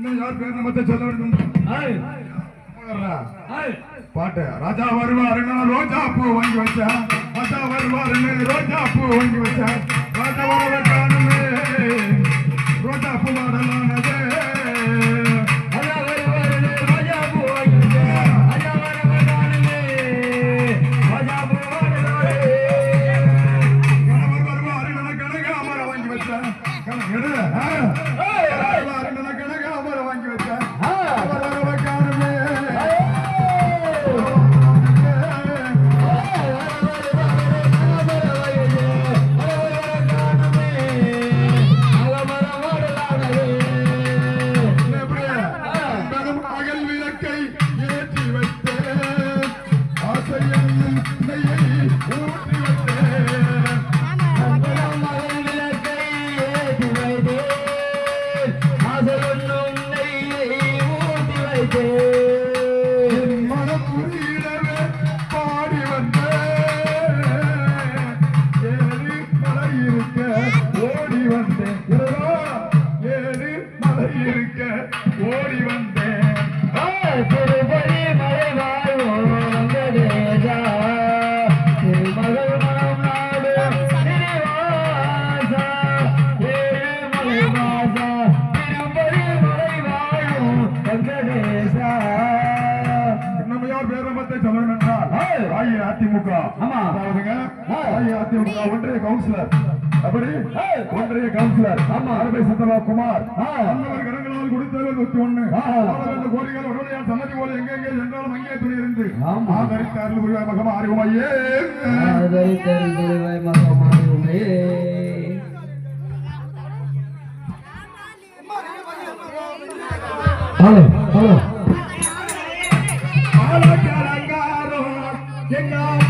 இன்னும் யார் பேர் நம்ம சொல்ல வேண்டும். பாட்டு. ராஜா வருவாருன்னு ரோஜா பூ வாங்கி வச்சேன் ராஜா வருவாருன்னு ரோஜா பூ வாங்கி வச்சேன் ராஜா வரவ ரோஜா பூ வாடலானதே. அண்ணா இருக்க ஓடி வந்தேன் இறைவா, மலை இருக்க நம்ம யார் பேரமத்தை சொல்லணும் என்றால் அஇஅதிமுக அஇஅதிமுக ஒன்றிய கவுன்சிலர். அப்படி? ஒன்றிய கவுன்சிலர். ஆமா. அருமை சந்தவா குமார் ஆ. அன்னவர் கரங்களால் கொடுத்தவர் நூத்தி ஒண்ணு கோடிகள் உடனடியார் சன்னதி போல எங்கெங்கே சென்றாலும் அங்கே துணி இருந்து. ஆதரித்த அருள் புரிவாய் மகம் அறிவுமையே hello hello. ¡Vamos a llegar a la!